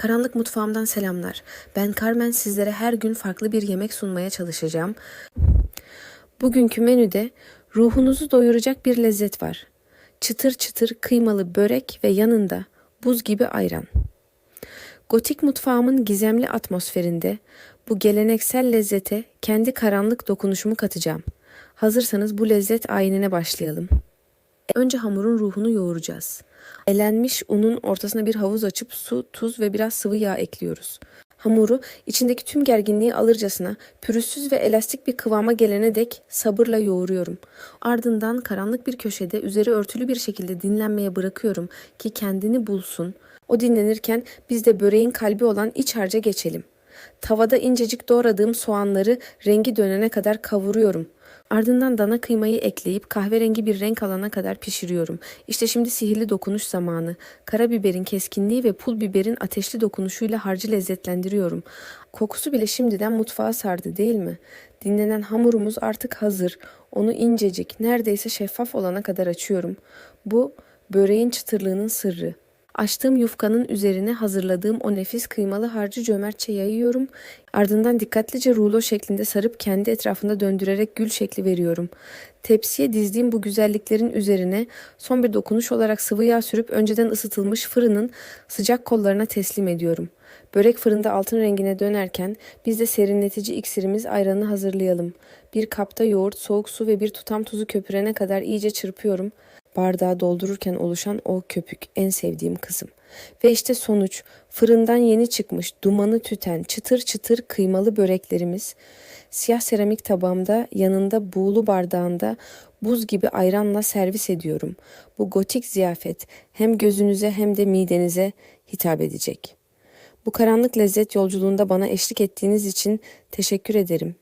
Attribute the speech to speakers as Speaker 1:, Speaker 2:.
Speaker 1: Karanlık mutfağımdan selamlar. Ben Carmen sizlere her gün farklı bir yemek sunmaya çalışacağım. Bugünkü menüde ruhunuzu doyuracak bir lezzet var. Çıtır çıtır kıymalı börek ve yanında buz gibi ayran. Gotik mutfağımın gizemli atmosferinde bu geleneksel lezzete kendi karanlık dokunuşumu katacağım. Hazırsanız bu lezzet ayinine başlayalım. Önce hamurun ruhunu yoğuracağız. Elenmiş unun ortasına bir havuz açıp su, tuz ve biraz sıvı yağ ekliyoruz. Hamuru içindeki tüm gerginliği alırcasına pürüzsüz ve elastik bir kıvama gelene dek sabırla yoğuruyorum. Ardından karanlık bir köşede üzeri örtülü bir şekilde dinlenmeye bırakıyorum ki kendini bulsun. O dinlenirken biz de böreğin kalbi olan iç harca geçelim. Tavada incecik doğradığım soğanları rengi dönene kadar kavuruyorum. Ardından dana kıymayı ekleyip kahverengi bir renk alana kadar pişiriyorum. İşte şimdi sihirli dokunuş zamanı. Karabiberin keskinliği ve pul biberin ateşli dokunuşuyla harcı lezzetlendiriyorum. Kokusu bile şimdiden mutfağa sardı değil mi? Dinlenen hamurumuz artık hazır. Onu incecik, neredeyse şeffaf olana kadar açıyorum. Bu böreğin çıtırlığının sırrı. Açtığım yufkanın üzerine hazırladığım o nefis kıymalı harcı cömertçe yayıyorum. Ardından dikkatlice rulo şeklinde sarıp kendi etrafında döndürerek gül şekli veriyorum. Tepsiye dizdiğim bu güzelliklerin üzerine son bir dokunuş olarak sıvı yağ sürüp önceden ısıtılmış fırının sıcak kollarına teslim ediyorum. Börek fırında altın rengine dönerken biz de serinletici iksirimiz ayranı hazırlayalım. Bir kapta yoğurt, soğuk su ve bir tutam tuzu köpürene kadar iyice çırpıyorum. Bardağı doldururken oluşan o köpük en sevdiğim kısım. Ve işte sonuç fırından yeni çıkmış dumanı tüten çıtır çıtır kıymalı böreklerimiz siyah seramik tabağımda yanında buğulu bardağında buz gibi ayranla servis ediyorum. Bu gotik ziyafet hem gözünüze hem de midenize hitap edecek. Bu karanlık lezzet yolculuğunda bana eşlik ettiğiniz için teşekkür ederim.